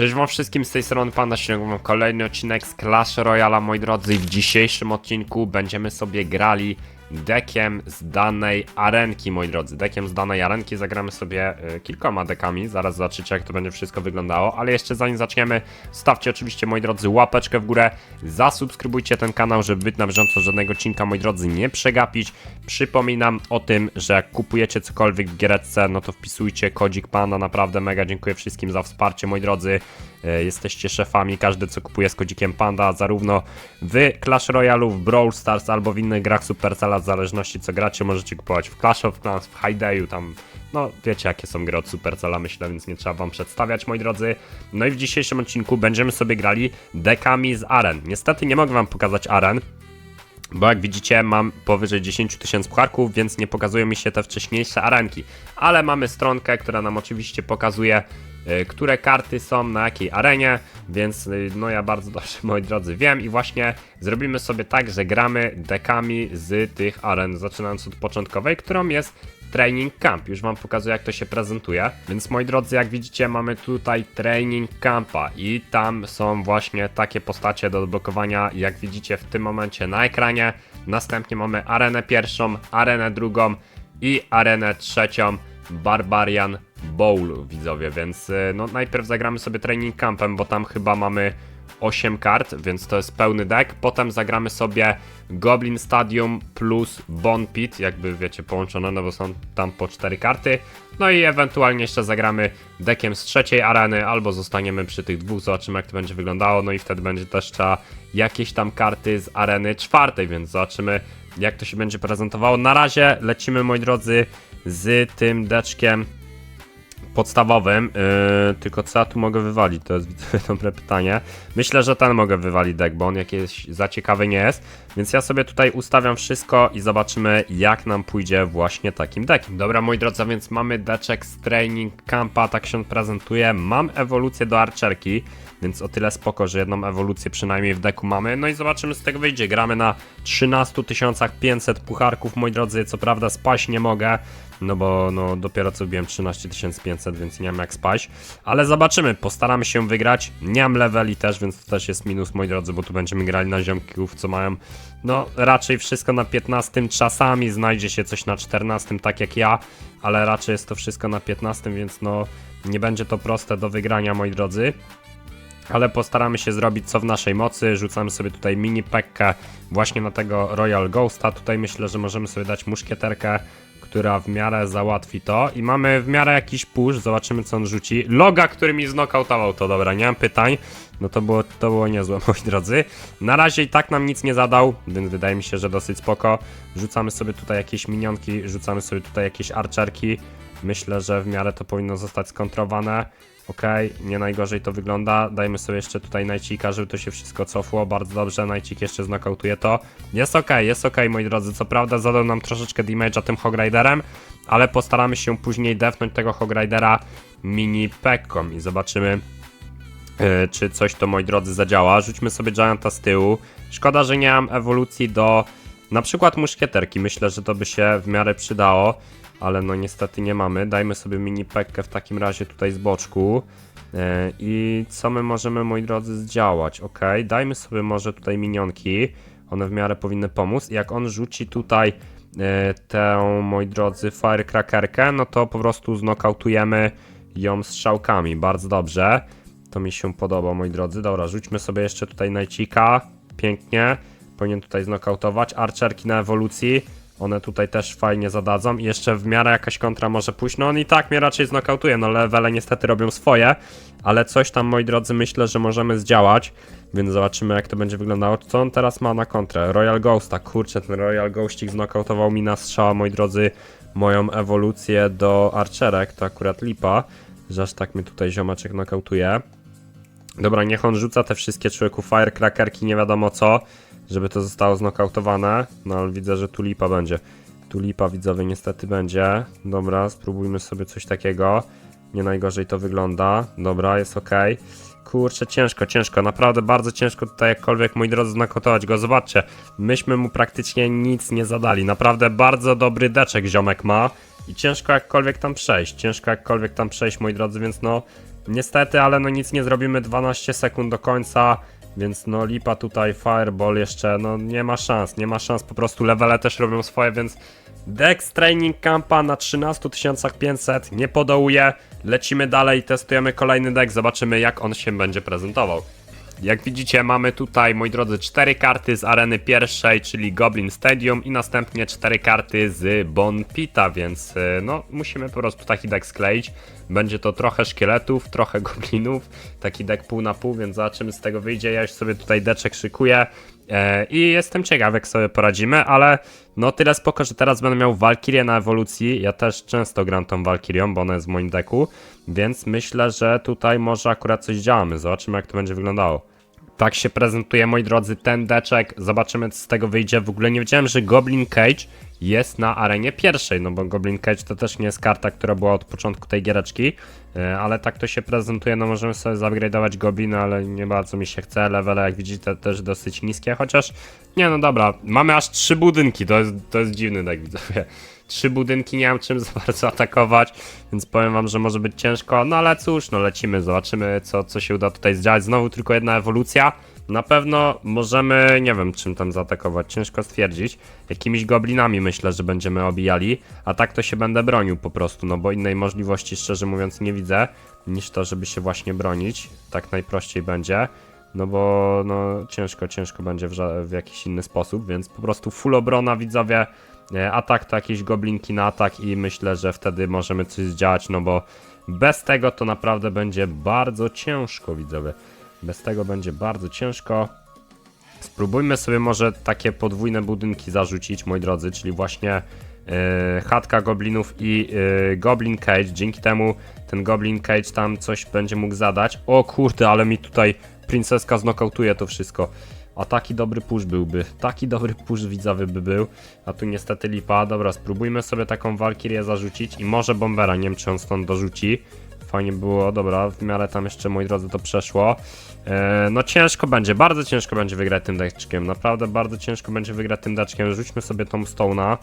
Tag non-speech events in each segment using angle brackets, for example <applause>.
Cześć wam wszystkim, z tej strony Panda mam kolejny odcinek z Clash Royale, moi drodzy. W dzisiejszym odcinku będziemy sobie grali dekiem z danej arenki, moi drodzy. Dekiem z danej arenki zagramy sobie y, kilkoma dekami, zaraz zobaczycie jak to będzie wszystko wyglądało, ale jeszcze zanim zaczniemy, stawcie oczywiście, moi drodzy, łapeczkę w górę, zasubskrybujcie ten kanał, żeby być na bieżąco żadnego odcinka, moi drodzy, nie przegapić. Przypominam o tym, że jak kupujecie cokolwiek w giereczce, no to wpisujcie kodzik Panda, naprawdę mega dziękuję wszystkim za wsparcie, moi drodzy. E, Jesteście szefami, każdy co kupuje z kodzikiem Panda, zarówno w Clash Royale, w Brawl Stars albo w innych grach Supercella, w zależności co gracie, możecie kupować w Clash of Clans, w Hideyu, tam, no wiecie jakie są gry od Supercella, myślę, więc nie trzeba wam przedstawiać, moi drodzy. No i w dzisiejszym odcinku będziemy sobie grali dekami z aren. Niestety nie mogę wam pokazać aren, bo jak widzicie mam powyżej 10 tysięcy pucharków, więc nie pokazują mi się te wcześniejsze arenki. Ale mamy stronkę, która nam oczywiście pokazuje, które karty są na jakiej arenie, więc y, no ja bardzo dobrze, moi drodzy, wiem i właśnie zrobimy sobie tak, że gramy dekami z tych aren, zaczynając od początkowej, którą jest Training Camp. Już Wam pokazuję, jak to się prezentuje. Więc moi drodzy, jak widzicie, mamy tutaj Training Campa i tam są właśnie takie postacie do odblokowania, jak widzicie w tym momencie na ekranie. Następnie mamy arenę pierwszą, arenę drugą i arenę trzecią. Barbarian Bowl, widzowie, więc y, no najpierw zagramy sobie Training Campem, bo tam chyba mamy 8 kart, więc to jest pełny deck. Potem zagramy sobie Goblin Stadium plus Bone Pit, jakby wiecie, połączone, no bo są tam po 4 karty. No i ewentualnie jeszcze zagramy deckiem z trzeciej areny, albo zostaniemy przy tych dwóch, zobaczymy jak to będzie wyglądało. No i wtedy będzie też trzeba jakieś tam karty z areny czwartej, więc zobaczymy jak to się będzie prezentowało. Na razie lecimy, moi drodzy, z tym deczkiem podstawowym, yy, tylko co ja tu mogę wywalić? To jest <laughs> dobre pytanie. Myślę, że ten mogę wywalić deck, bo on jakiś za ciekawy nie jest, więc ja sobie tutaj ustawiam wszystko i zobaczymy jak nam pójdzie właśnie takim deckiem. Dobra moi drodzy, więc mamy deczek z Training Campa, tak się prezentuje. Mam ewolucję do Archerki, więc o tyle spoko, że jedną ewolucję przynajmniej w deku mamy. No i zobaczymy z tego wyjdzie. Gramy na 13 500 pucharków, moi drodzy, co prawda spaść nie mogę, no bo no, dopiero co wbiłem 13 500, więc nie mam jak spaść. Ale zobaczymy, postaramy się wygrać. Nie mam leveli też, więc to też jest minus, moi drodzy, bo tu będziemy grali na ziomków, co mają no raczej wszystko na 15, czasami znajdzie się coś na 14, tak jak ja, ale raczej jest to wszystko na 15, więc no nie będzie to proste do wygrania, moi drodzy ale postaramy się zrobić co w naszej mocy. Rzucamy sobie tutaj mini pekkę właśnie na tego Royal Ghosta. Tutaj myślę, że możemy sobie dać muszkieterkę, która w miarę załatwi to. I mamy w miarę jakiś push, zobaczymy co on rzuci. Loga, który mi znokautował, to dobra, nie mam pytań. No to było, to było niezłe, <laughs> moi drodzy. Na razie i tak nam nic nie zadał, więc wydaje mi się, że dosyć spoko. Rzucamy sobie tutaj jakieś minionki, rzucamy sobie tutaj jakieś archerki. Myślę, że w miarę to powinno zostać skontrowane. Okej, nie najgorzej to wygląda. Dajmy sobie jeszcze tutaj Najcika, żeby to się wszystko cofło. Bardzo dobrze, Najcik jeszcze znokautuje to. Jest okej, jest okej, moi drodzy. Co prawda zadał nam troszeczkę damage'a tym Hogriderem, ale postaramy się później defnąć tego Hogridera mini pekką i zobaczymy, yy, czy coś to, moi drodzy, zadziała. Rzućmy sobie Gianta z tyłu. Szkoda, że nie mam ewolucji do na przykład muszkieterki. Myślę, że to by się w miarę przydało ale no niestety nie mamy. Dajmy sobie mini pekkę w takim razie tutaj z boczku. E, I co my możemy, moi drodzy, zdziałać? Ok, dajmy sobie może tutaj minionki. One w miarę powinny pomóc. Jak on rzuci tutaj e, tę, moi drodzy, firecrackerkę, no to po prostu znokautujemy ją strzałkami. Bardzo dobrze. To mi się podoba, moi drodzy. Dobra, rzućmy sobie jeszcze tutaj Najcika. Pięknie. Powinien tutaj znokautować. Archerki na ewolucji. One tutaj też fajnie zadadzą i jeszcze w miarę jakaś kontra może pójść. No on i tak mnie raczej znokautuje, no levele niestety robią swoje, ale coś tam moi drodzy myślę, że możemy zdziałać, więc zobaczymy jak to będzie wyglądało. Co on teraz ma na kontrę? Royal Ghosta, kurczę ten Royal Ghostik znokautował mi na strzała, moi drodzy, moją ewolucję do Archerek, to akurat lipa, że aż tak mnie tutaj ziomeczek nokautuje. Dobra, niech on rzuca te wszystkie człowieku firecrackerki, nie wiadomo co, żeby to zostało znokautowane. No ale widzę, że tulipa będzie. Tulipa widzowie niestety będzie. Dobra, spróbujmy sobie coś takiego. Nie najgorzej to wygląda. Dobra, jest ok. Kurczę, ciężko, ciężko, naprawdę bardzo ciężko tutaj jakkolwiek, moi drodzy, znokautować go. Zobaczcie, myśmy mu praktycznie nic nie zadali. Naprawdę bardzo dobry deczek ziomek ma i ciężko jakkolwiek tam przejść. Ciężko jakkolwiek tam przejść, moi drodzy, więc no Niestety, ale no nic nie zrobimy 12 sekund do końca, więc no lipa tutaj, Fireball jeszcze, no nie ma szans, nie ma szans, po prostu levele też robią swoje, więc Dex Training Campa na 13 500 nie podołuje, lecimy dalej, testujemy kolejny deck, zobaczymy jak on się będzie prezentował. Jak widzicie, mamy tutaj, moi drodzy, cztery karty z areny pierwszej, czyli Goblin Stadium i następnie cztery karty z Bon Pita, więc y, no, musimy po prostu taki deck skleić. Będzie to trochę szkieletów, trochę goblinów, taki deck pół na pół, więc zobaczymy z tego wyjdzie. Ja już sobie tutaj deczek szykuję e, i jestem ciekaw, jak sobie poradzimy, ale no tyle spoko, że teraz będę miał Valkyrię na ewolucji. Ja też często gram tą Valkyrią, bo ona jest w moim deku, więc myślę, że tutaj może akurat coś działamy. Zobaczymy, jak to będzie wyglądało. Tak się prezentuje, moi drodzy, ten deczek. Zobaczymy, co z tego wyjdzie. W ogóle nie wiedziałem, że Goblin Cage jest na arenie pierwszej, no bo Goblin Cage to też nie jest karta, która była od początku tej giereczki, e, ale tak to się prezentuje, no możemy sobie zupgrade'ować Goblina, ale nie bardzo mi się chce, levele jak widzicie też dosyć niskie, chociaż nie no dobra, mamy aż trzy budynki, to jest, to jest dziwny tak widzowie. Trzy budynki, nie mam czym za bardzo atakować, więc powiem wam, że może być ciężko, no ale cóż, no lecimy, zobaczymy co, co się uda tutaj zdziałać. Znowu tylko jedna ewolucja, na pewno możemy, nie wiem czym tam zaatakować, ciężko stwierdzić. Jakimiś goblinami myślę, że będziemy obijali, a tak to się będę bronił po prostu, no bo innej możliwości szczerze mówiąc nie widzę, niż to, żeby się właśnie bronić. Tak najprościej będzie. No bo no, ciężko, ciężko będzie w, w jakiś inny sposób, więc po prostu full obrona widzowie. E, Atak to jakieś goblinki na atak i myślę, że wtedy możemy coś zdziałać, no bo bez tego to naprawdę będzie bardzo ciężko widzowie. Bez tego będzie bardzo ciężko. Spróbujmy sobie może takie podwójne budynki zarzucić, moi drodzy, czyli właśnie e, chatka goblinów i e, goblin cage. Dzięki temu ten goblin cage tam coś będzie mógł zadać. O kurde, ale mi tutaj princeska znokautuje to wszystko. A taki dobry push byłby. Taki dobry push widzowy by był. A tu niestety lipa. Dobra, spróbujmy sobie taką walkirię zarzucić i może bombera. Nie wiem, czy on stąd dorzuci. Fajnie było, dobra, w miarę tam jeszcze, moi drodzy, to przeszło. E, no ciężko będzie, bardzo ciężko będzie wygrać tym deczkiem, naprawdę bardzo ciężko będzie wygrać tym deczkiem. Rzućmy sobie tą Stone'a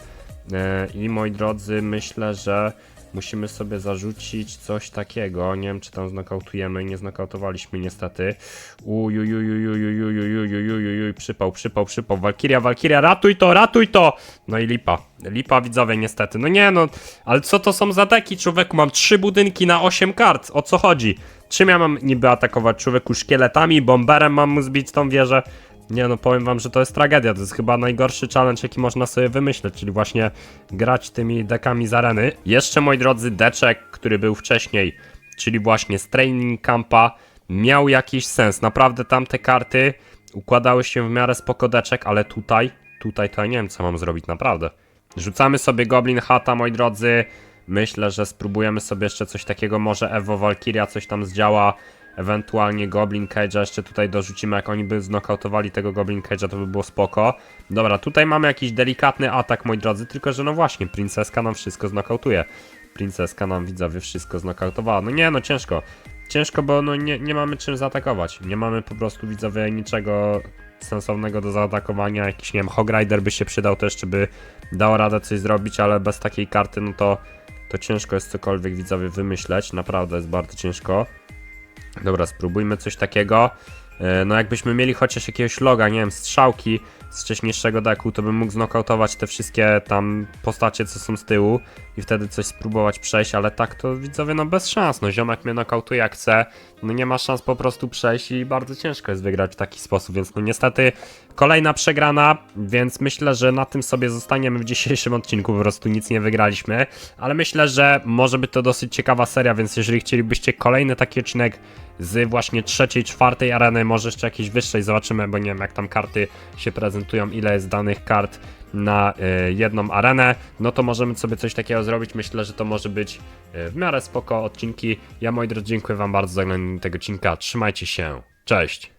e, i moi drodzy, myślę, że musimy sobie zarzucić coś takiego. Nie wiem, czy tam znokautujemy, nie znokautowaliśmy niestety. Ujujujujujujujujujujujujujujujuj, przypał, przypał, przypał. Walkiria, Walkiria, ratuj to, ratuj to! I lipa. Lipa widzowie niestety. Nie ale co to są za deki, człowieku? Mam trzy budynki na 8 kart. O co chodzi? Czym ja mam niby atakować człowieku szkieletami, bomberem mam mu zbić tą wieżę? Nie no, powiem wam, że to jest tragedia. To jest chyba najgorszy challenge, jaki można sobie wymyśleć, czyli właśnie grać tymi dekami z areny. Jeszcze, moi drodzy, deczek, który był wcześniej, czyli właśnie z Training Campa, miał jakiś sens. Naprawdę tamte karty układały się w miarę spoko deczek, ale tutaj, tutaj to ja nie wiem, co mam zrobić, naprawdę. Rzucamy sobie Goblin Hata, moi drodzy. Myślę, że spróbujemy sobie jeszcze coś takiego, może Evo Valkyria coś tam zdziała, ewentualnie Goblin Cage'a jeszcze tutaj dorzucimy, jak oni by znokautowali tego Goblin Cage'a, to by było spoko. Dobra, tutaj mamy jakiś delikatny atak, moi drodzy, tylko że no właśnie, Princeska nam wszystko znokautuje. Princeska nam, widzowie, wszystko znokautowała. No nie, no ciężko. Ciężko, bo no nie, nie mamy czym zaatakować. Nie mamy po prostu, widzowie, niczego sensownego do zaatakowania. Jakiś, nie wiem, Hog Rider by się przydał też, czy by dało radę coś zrobić, ale bez takiej karty, no to, to ciężko jest cokolwiek, widzowie, wymyśleć. Naprawdę jest bardzo ciężko. Dobra, spróbujmy coś takiego. E, No jakbyśmy mieli chociaż jakiegoś loga, nie wiem, strzałki z wcześniejszego deku, to bym mógł znokautować te wszystkie tam postacie, co są z tyłu i wtedy coś spróbować przejść, ale tak to widzowie, no bez szans, no ziomek mnie nokautuje jak chce, no nie ma szans po prostu przejść i bardzo ciężko jest wygrać w taki sposób, więc no niestety kolejna przegrana, więc myślę, że na tym sobie zostaniemy w dzisiejszym odcinku, po prostu nic nie wygraliśmy, ale myślę, że może być to dosyć ciekawa seria, więc jeżeli chcielibyście kolejny taki odcinek z właśnie trzeciej, czwartej areny, może jeszcze jakiejś wyższej, zobaczymy, bo nie wiem jak tam karty się prezentują, ile jest danych kart na y, jedną arenę, no to możemy sobie coś takiego zrobić, myślę, że to może być y, w miarę spoko odcinki. Ja moi drodzy, dziękuję wam bardzo za oglądanie tego odcinka, trzymajcie się, cześć!